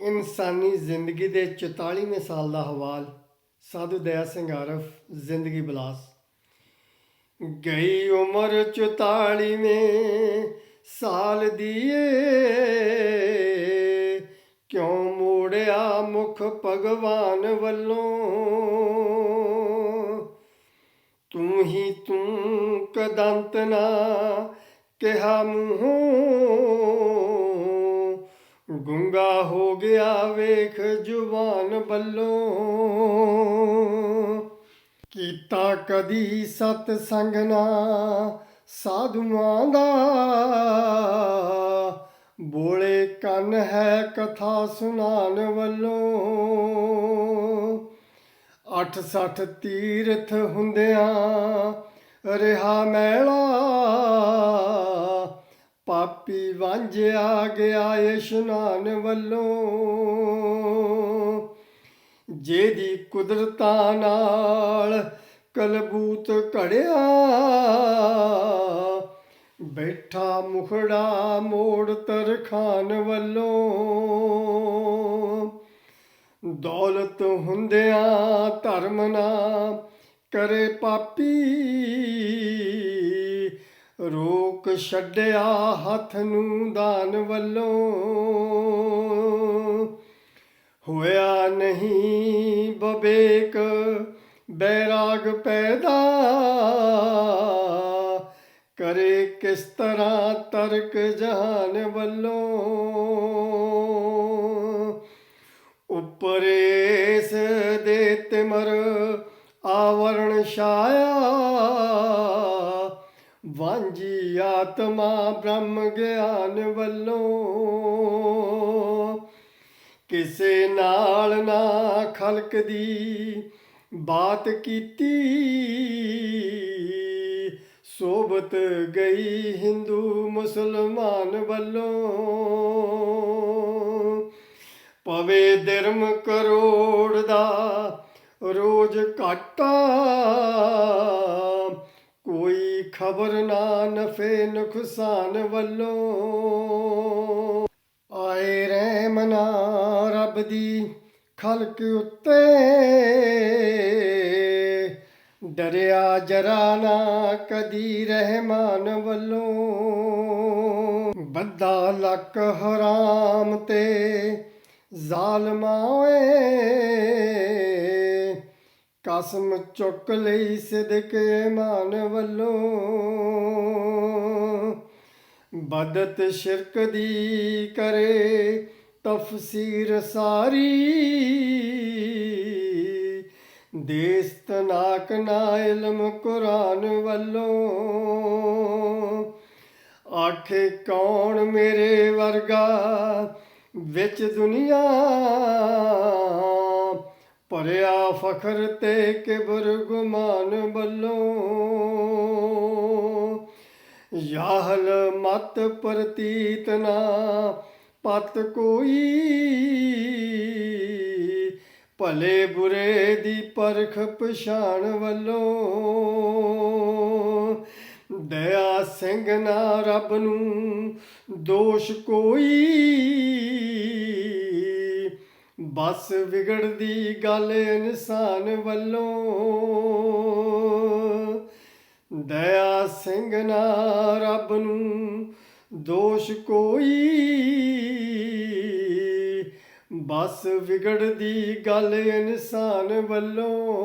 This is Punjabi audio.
ਇਨਸਾਨੀ ਜ਼ਿੰਦਗੀ ਦੇ 44ਵੇਂ ਸਾਲ ਦਾ ਹਵਾਲ। ਸਾਧੂ ਦਇਆ ਸਿੰਘ ਆਰਫ, ਜ਼ਿੰਦਗੀ ਬਲਾਸ। ਗਈ ਉਮਰ 44ਵੇਂ ਸਾਲ ਦੀ ਏ ਕਿਉਂ ਮੋੜਿਆ ਮੁਖ ਭਗਵਾਨ ਵੱਲੋਂ? ਤੂੰ ਹੀ ਤੂੰ ਕਦੰਤ ਨਾ ਕਿਹਾ ਮੂੰਹੋਂ। ਗੁੰਗਾ ਹੋ ਗਿਆ ਵੇਖ ਜੁਬਾਨ ਬੱਲੋਂ ਕੀਤਾ ਕਦੀ ਸਤ ਸੰਗ ਨਾ, ਸਾਧੂਆਂ ਦਾ। ਬੋਲੇ ਕੰਨ ਹੈ ਕਥਾ ਸੁਣਾਨ ਵੱਲੋਂ। ਅੱਠ ਸੱਠ ਤੀਰਥ ਹੁੰਦਿਆਂ, ਰਿਹਾ ਮੈਲਾ। ਪਾਪੀ ਵਾਂਝਿਆ ਗਿਆ ਇਸ਼ਨਾਨ ਵੱਲੋਂ। ਜਿਹਦੀ ਕੁਦਰਤਾਂ ਨਾਲ ਕਲਬੂਤ ਘੜਿਆ, ਬੈਠਾ ਮੁਖੜਾ ਮੋੜ ਤਰਖਾਨ ਵੱਲੋਂ। ਦੌਲਤ ਹੁੰਦਿਆਂ ਧਰਮ ਨਾ ਕਰੇ ਪਾਪੀ ਰੋਕ ਛੱਡਿਆ ਹੱਥ ਨੂੰ ਦਾਨ ਵੱਲੋਂ। ਹੋਇਆ ਨਹੀਂ ਬਵੇਕ, ਬੈਰਾਗ ਪੈਦਾ। ਕਰੇ ਕਿਸ ਤਰ੍ਹਾਂ ਤਰਕ ਜਹਾਨ ਵੱਲੋਂ। ਉੱਪਰ ਇਸ ਦੇ ਤਿਮਰ ਆਵਰਣ ਛਾਇਆ। ਵਾਂਝੀ ਆਤਮਾ ਬ੍ਰਹਮ ਗਿਆਨ ਵੱਲੋਂ। ਕਿਸੇ ਨਾਲ ਨਾ ਖਲਕ ਦੀ ਬਾਤ ਕੀਤੀ। ਸੋਬਤ ਗਈ ਹਿੰਦੂ ਮੁਸਲਮਾਨ ਵੱਲੋਂ। ਪਵੇ ਧਰਮ ਕਰੋੜ ਦਾ ਰੋਜ਼ ਘਾਟਾ। ਖਬਰ ਨਾ ਨਫੇ ਨੁਕਸਾਨ ਵੱਲੋਂ। ਆਏ ਰਹਿਮ ਨਾ ਰੱਬ ਦੀ ਖਲਕ ਉੱਤੇ। ਡਰਿਆ ਜਰਾ ਨਾ ਕਦੀ ਰਹਿਮਾਨ ਵੱਲੋਂ। ਬੱਦਾ ਲੱਕ ਹਰਾਮ ਤੇ ਜ਼ਾਲਮਾਂ ਓਏ। ਕਸਮ ਚੁੱਕ ਲਈ ਸਿਦਕ ਇਮਾਨ ਵੱਲੋਂ। ਬਦਤ ਸ਼ਿਰਕ ਦੀ ਕਰੇ ਤਫਸੀਰ ਸਾਰੀ। ਦੇਸ ਤਨਾਕ ਨਾ ਇਲਮ ਕੁਰਾਨ ਵੱਲੋਂ। ਆਖੇ ਕੌਣ ਮੇਰੇ ਵਰਗਾ ਵਿੱਚ ਦੁਨੀਆ ਫਖਰ ਤੇ ਕਿਬਰ ਗੁਮਾਨ ਵੱਲੋਂ। ਯਾਹਲ ਮਤ ਪ੍ਰਤੀਤ ਨਾ ਪਤ ਕੋਈ। ਭਲੇ ਬੁਰੇ ਦੀ ਪਰਖ ਪਛਾਣ ਵੱਲੋਂ। ਦਇਆ ਸਿੰਘ ਨਾ ਰੱਬ ਨੂੰ ਦੋਸ਼ ਕੋਈ। ਬਸ ਵਿਗੜਦੀ ਗੱਲ ਇਨਸਾਨ ਵੱਲੋਂ। ਦਇਆ ਸਿੰਘ ਨਾ ਰੱਬ ਨੂੰ ਦੋਸ਼ ਕੋਈ। ਬਸ ਵਿਗੜਦੀ ਗੱਲ ਇਨਸਾਨ ਵੱਲੋਂ।